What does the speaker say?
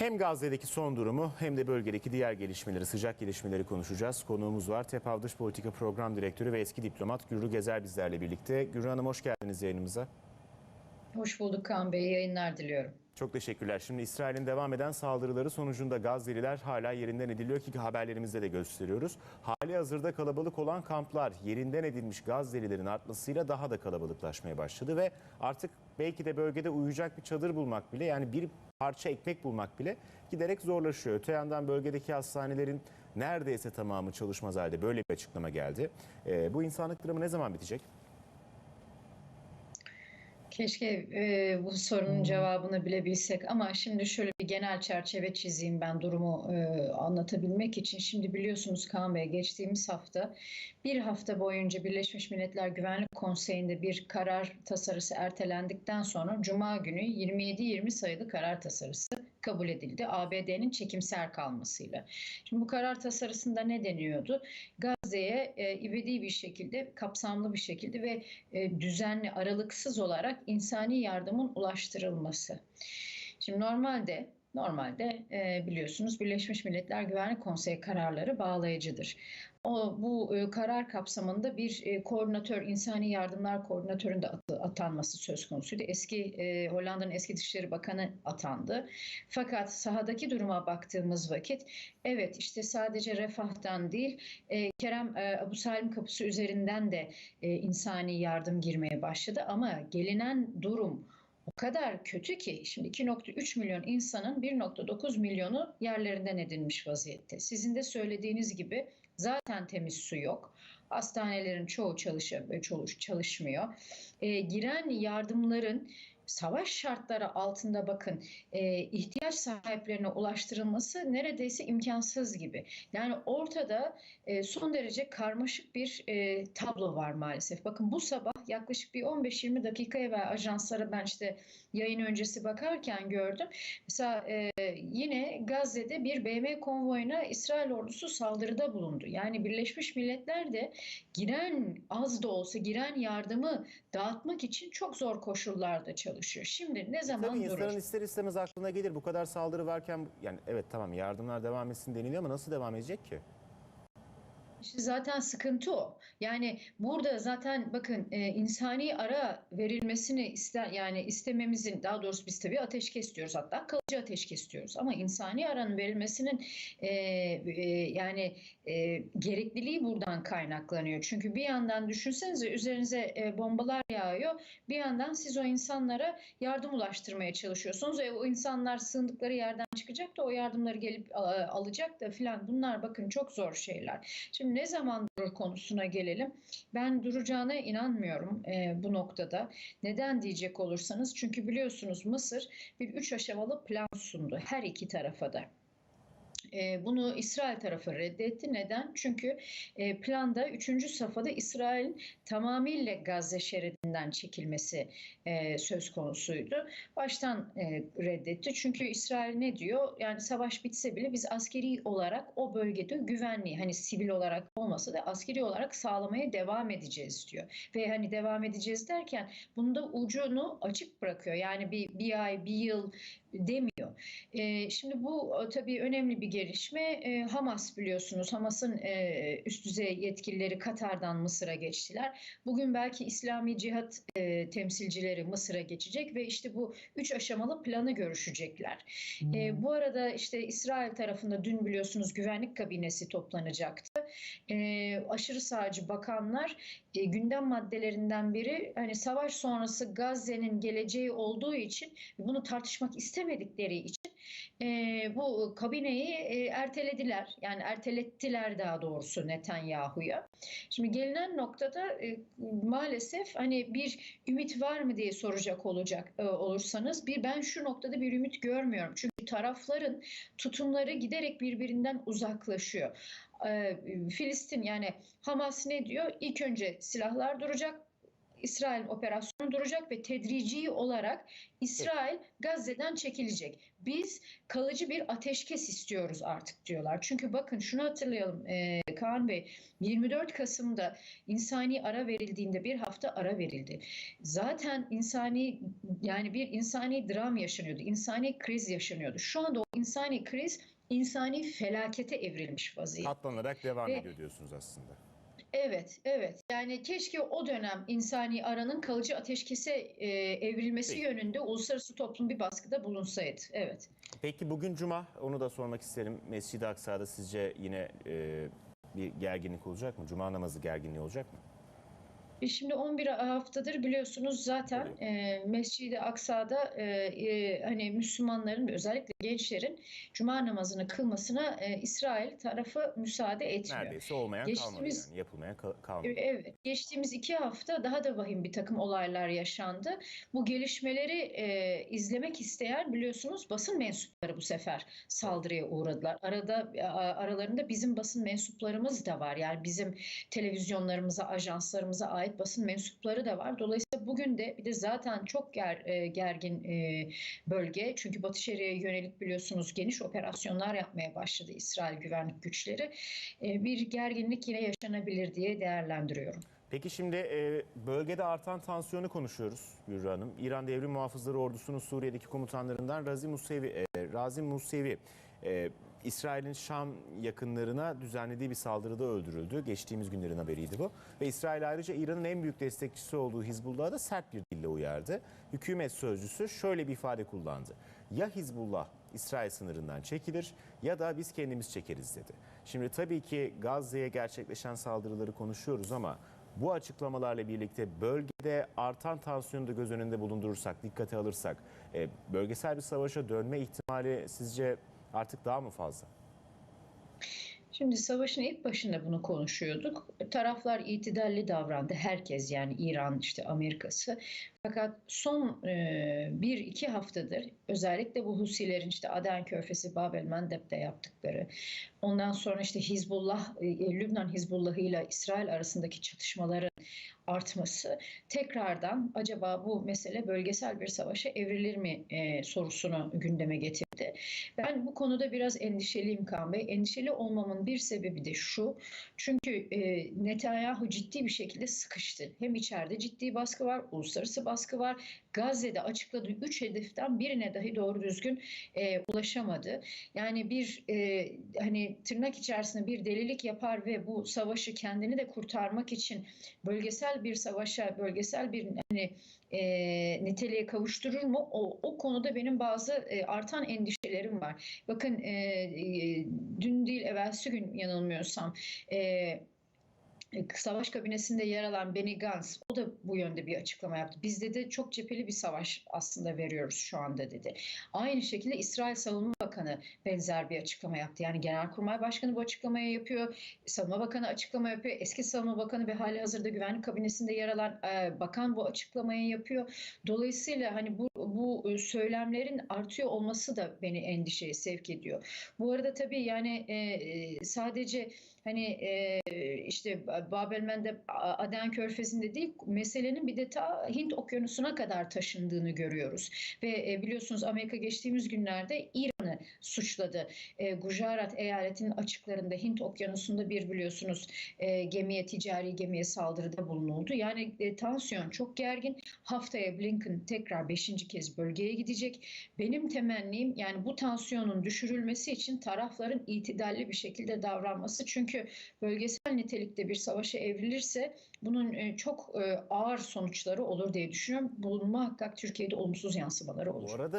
Hem Gazze'deki son durumu hem de bölgedeki diğer gelişmeleri, sıcak gelişmeleri konuşacağız. Konuğumuz var. TEPAV Dış Politika Program Direktörü ve eski diplomat Gürru Gezer bizlerle birlikte. Gürru Hanım hoş geldiniz yayınımıza. Hoş bulduk Kaan Bey. Yayınlar diliyorum. Çok teşekkürler. Şimdi İsrail'in devam eden saldırıları sonucunda Gazze'liler hala yerinden ediliyor ki haberlerimizde de gösteriyoruz. Hali hazırda kalabalık olan kamplar yerinden edilmiş Gazze'lilerin artmasıyla daha da kalabalıklaşmaya başladı ve artık belki de bölgede uyuyacak bir çadır bulmak bile yani bir parça ekmek bulmak bile giderek zorlaşıyor. Öte yandan bölgedeki hastanelerin neredeyse tamamı çalışmaz halde böyle bir açıklama geldi. Ee, bu insanlık dramı ne zaman bitecek? Keşke e, bu sorunun cevabını bilebilsek ama şimdi şöyle bir genel çerçeve çizeyim ben durumu e, anlatabilmek için. Şimdi biliyorsunuz Kaan Bey geçtiğimiz hafta bir hafta boyunca Birleşmiş Milletler Güvenlik Konseyi'nde bir karar tasarısı ertelendikten sonra Cuma günü 27-20 sayılı karar tasarısı kabul edildi. ABD'nin çekimser kalmasıyla. Şimdi bu karar tasarısında ne deniyordu? Gazze'ye e, ivedi bir şekilde, kapsamlı bir şekilde ve e, düzenli, aralıksız olarak insani yardımın ulaştırılması. Şimdi normalde Normalde e, biliyorsunuz Birleşmiş Milletler Güvenlik Konseyi kararları bağlayıcıdır. O bu e, karar kapsamında bir e, koordinatör, insani yardımlar koordinatöründe atı, atanması söz konusuydu. Eski e, Hollanda'nın eski Dışişleri Bakanı atandı. Fakat sahadaki duruma baktığımız vakit evet işte sadece refahtan değil e, Kerem e, Abu Salim kapısı üzerinden de e, insani yardım girmeye başladı ama gelinen durum o kadar kötü ki şimdi 2.3 milyon insanın 1.9 milyonu yerlerinden edilmiş vaziyette. Sizin de söylediğiniz gibi zaten temiz su yok. Hastanelerin çoğu çalışıyor, çoğu çalışmıyor. E, giren yardımların savaş şartları altında bakın e, ihtiyaç sahiplerine ulaştırılması neredeyse imkansız gibi. Yani ortada e, son derece karmaşık bir e, tablo var maalesef. Bakın bu sabah yaklaşık bir 15-20 dakika evvel ajanslara ben işte yayın öncesi bakarken gördüm. Mesela e, yine Gazze'de bir BM konvoyuna İsrail ordusu saldırıda bulundu. Yani Birleşmiş Milletler de giren az da olsa giren yardımı dağıtmak için çok zor koşullarda çalışıyor. Şimdi ne zaman Tabii durur? insanın ister istemez aklına gelir bu kadar saldırı varken yani evet tamam yardımlar devam etsin deniliyor ama nasıl devam edecek ki? İşte zaten sıkıntı o. Yani burada zaten bakın e, insani ara verilmesini ister yani istememizin daha doğrusu biz tabii ateşkes diyoruz hatta kalıcı ateşkes diyoruz ama insani aranın verilmesinin e, e, yani e, gerekliliği buradan kaynaklanıyor. Çünkü bir yandan düşünsenize üzerinize e, bombalar yağıyor. Bir yandan siz o insanlara yardım ulaştırmaya çalışıyorsunuz ve o insanlar sığındıkları yerden çıkacak da o yardımları gelip a- alacak da filan. Bunlar bakın çok zor şeyler. Şimdi ne zaman durur konusuna gelelim. Ben duracağına inanmıyorum e, bu noktada. Neden diyecek olursanız çünkü biliyorsunuz Mısır bir üç aşamalı plan sundu her iki tarafa da. E, bunu İsrail tarafı reddetti. Neden? Çünkü e, planda 3. safhada İsrail'in tamamıyla Gazze şeridinden çekilmesi e, söz konusuydu. Baştan e, reddetti. Çünkü İsrail ne diyor? Yani savaş bitse bile biz askeri olarak o bölgede güvenliği hani sivil olarak olmasa da askeri olarak sağlamaya devam edeceğiz diyor. Ve hani devam edeceğiz derken bunda ucunu açık bırakıyor. Yani bir, bir ay, bir yıl demiyor. E, şimdi bu e, tabii önemli bir gelişme. E, Hamas biliyorsunuz. Hamas'ın e, üst düzey yetkilileri Katar'dan Mısır'a geçtiler. Bugün belki İslami Cihat e, temsilcileri Mısır'a geçecek ve işte bu üç aşamalı planı görüşecekler. E, bu arada işte İsrail tarafında dün biliyorsunuz güvenlik kabinesi toplanacaktı. E, aşırı sağcı bakanlar e, gündem maddelerinden biri hani savaş sonrası Gazze'nin geleceği olduğu için bunu tartışmak istemedikleri için e, bu kabineyi e, ertelediler. Yani ertelettiler daha doğrusu Netanyahu'ya. Şimdi gelinen noktada e, maalesef hani bir ümit var mı diye soracak olacak e, olursanız bir ben şu noktada bir ümit görmüyorum. Çünkü tarafların tutumları giderek birbirinden uzaklaşıyor. Filistin yani Hamas ne diyor? İlk önce silahlar duracak İsrail operasyonu duracak ve tedrici olarak İsrail Gazze'den çekilecek. Biz kalıcı bir ateşkes istiyoruz artık diyorlar. Çünkü bakın şunu hatırlayalım e, Kaan Bey 24 Kasım'da insani ara verildiğinde bir hafta ara verildi. Zaten insani yani bir insani dram yaşanıyordu. insani kriz yaşanıyordu. Şu anda o insani kriz insani felakete evrilmiş vaziyette. Katlanarak devam Ve- ediyor diyorsunuz aslında. Evet, evet. Yani keşke o dönem insani aranın kalıcı ateşkese e, evrilmesi Peki. yönünde uluslararası toplum bir baskıda bulunsaydı. Evet. Peki bugün Cuma, onu da sormak isterim. Mescid-i Aksa'da sizce yine e, bir gerginlik olacak mı? Cuma namazı gerginliği olacak mı? E Şimdi 11 haftadır biliyorsunuz zaten e, Mescid-i Aksa'da e, e, hani Müslümanların özellikle gençlerin cuma namazını kılmasına e, İsrail tarafı müsaade etmiyor. Neredeyse olmayan kalmadı Geçtiğimiz- yani. Yapılmayan kal- kalmadı. Evet, geçtiğimiz iki hafta daha da vahim bir takım olaylar yaşandı. Bu gelişmeleri e, izlemek isteyen biliyorsunuz basın mensupları bu sefer saldırıya uğradılar. Arada a- aralarında bizim basın mensuplarımız da var. Yani bizim televizyonlarımıza, ajanslarımıza ait basın mensupları da var. Dolayısıyla bugün de bir de zaten çok ger, e, gergin e, bölge. Çünkü Batı Şeria'ya yönelik biliyorsunuz geniş operasyonlar yapmaya başladı İsrail güvenlik güçleri. E, bir gerginlik yine yaşanabilir diye değerlendiriyorum. Peki şimdi e, bölgede artan tansiyonu konuşuyoruz Gürra Hanım. İran Devrim Muhafızları Ordusu'nun Suriye'deki komutanlarından Razi Musevi, e, Razi Musevi e, İsrail'in Şam yakınlarına düzenlediği bir saldırıda öldürüldü. Geçtiğimiz günlerin haberiydi bu. Ve İsrail ayrıca İran'ın en büyük destekçisi olduğu Hizbullah'a da sert bir dille uyardı. Hükümet sözcüsü şöyle bir ifade kullandı. Ya Hizbullah İsrail sınırından çekilir ya da biz kendimiz çekeriz dedi. Şimdi tabii ki Gazze'ye gerçekleşen saldırıları konuşuyoruz ama bu açıklamalarla birlikte bölgede artan tansiyonu da göz önünde bulundurursak, dikkate alırsak e, bölgesel bir savaşa dönme ihtimali sizce artık daha mı fazla? Şimdi savaşın ilk başında bunu konuşuyorduk. Taraflar itidalli davrandı. Herkes yani İran, işte Amerika'sı. Fakat son e, bir iki haftadır özellikle bu Husilerin işte Aden Körfezi, Babel Mandeb'de yaptıkları, ondan sonra işte Hizbullah, e, Lübnan Hizbullahı ile İsrail arasındaki çatışmaların artması tekrardan acaba bu mesele bölgesel bir savaşa evrilir mi e, sorusunu gündeme getirdi. Ben bu konuda biraz endişeliyim Kaan Bey. Endişeli olmamın bir sebebi de şu. Çünkü e, Netanyahu ciddi bir şekilde sıkıştı. Hem içeride ciddi baskı var, uluslararası baskı var. Gazze'de açıkladığı üç hedeften birine dahi doğru düzgün e, ulaşamadı. Yani bir e, hani tırnak içerisinde bir delilik yapar ve bu savaşı kendini de kurtarmak için bölgesel bir savaşa, bölgesel bir hani e, niteliğe kavuşturur mu? O, o konuda benim bazı e, artan endişelerim var. Bakın e, e, dün değil evvelsi gün yanılmıyorsam e, Savaş kabinesinde yer alan Benny Gantz o da bu yönde bir açıklama yaptı. Biz dedi çok cepheli bir savaş aslında veriyoruz şu anda dedi. Aynı şekilde İsrail Savunma Bakanı benzer bir açıklama yaptı. Yani Genelkurmay Başkanı bu açıklamayı yapıyor. Savunma Bakanı açıklama yapıyor. Eski Savunma Bakanı ve hali hazırda güvenlik kabinesinde yer alan e, bakan bu açıklamayı yapıyor. Dolayısıyla hani bu, bu söylemlerin artıyor olması da beni endişeye sevk ediyor. Bu arada tabii yani e, e, sadece hani e, işte Babel Mendeb Aden Körfezi'nde değil meselenin bir de ta Hint Okyanusu'na kadar taşındığını görüyoruz. Ve e, biliyorsunuz Amerika geçtiğimiz günlerde İran'ı suçladı. E, Gujarat eyaletinin açıklarında Hint Okyanusu'nda bir biliyorsunuz e, gemiye ticari gemiye saldırıda bulunuldu. Yani e, tansiyon çok gergin. Haftaya Blinken tekrar beşinci kez bölgeye gidecek. Benim temennim yani bu tansiyonun düşürülmesi için tarafların itidalli bir şekilde davranması. Çünkü bölgesel nitelikte bir savaşa evrilirse bunun e, çok e, ağır sonuçları olur diye düşünüyorum. Bunun muhakkak Türkiye'de olumsuz yansımaları olur. Bu arada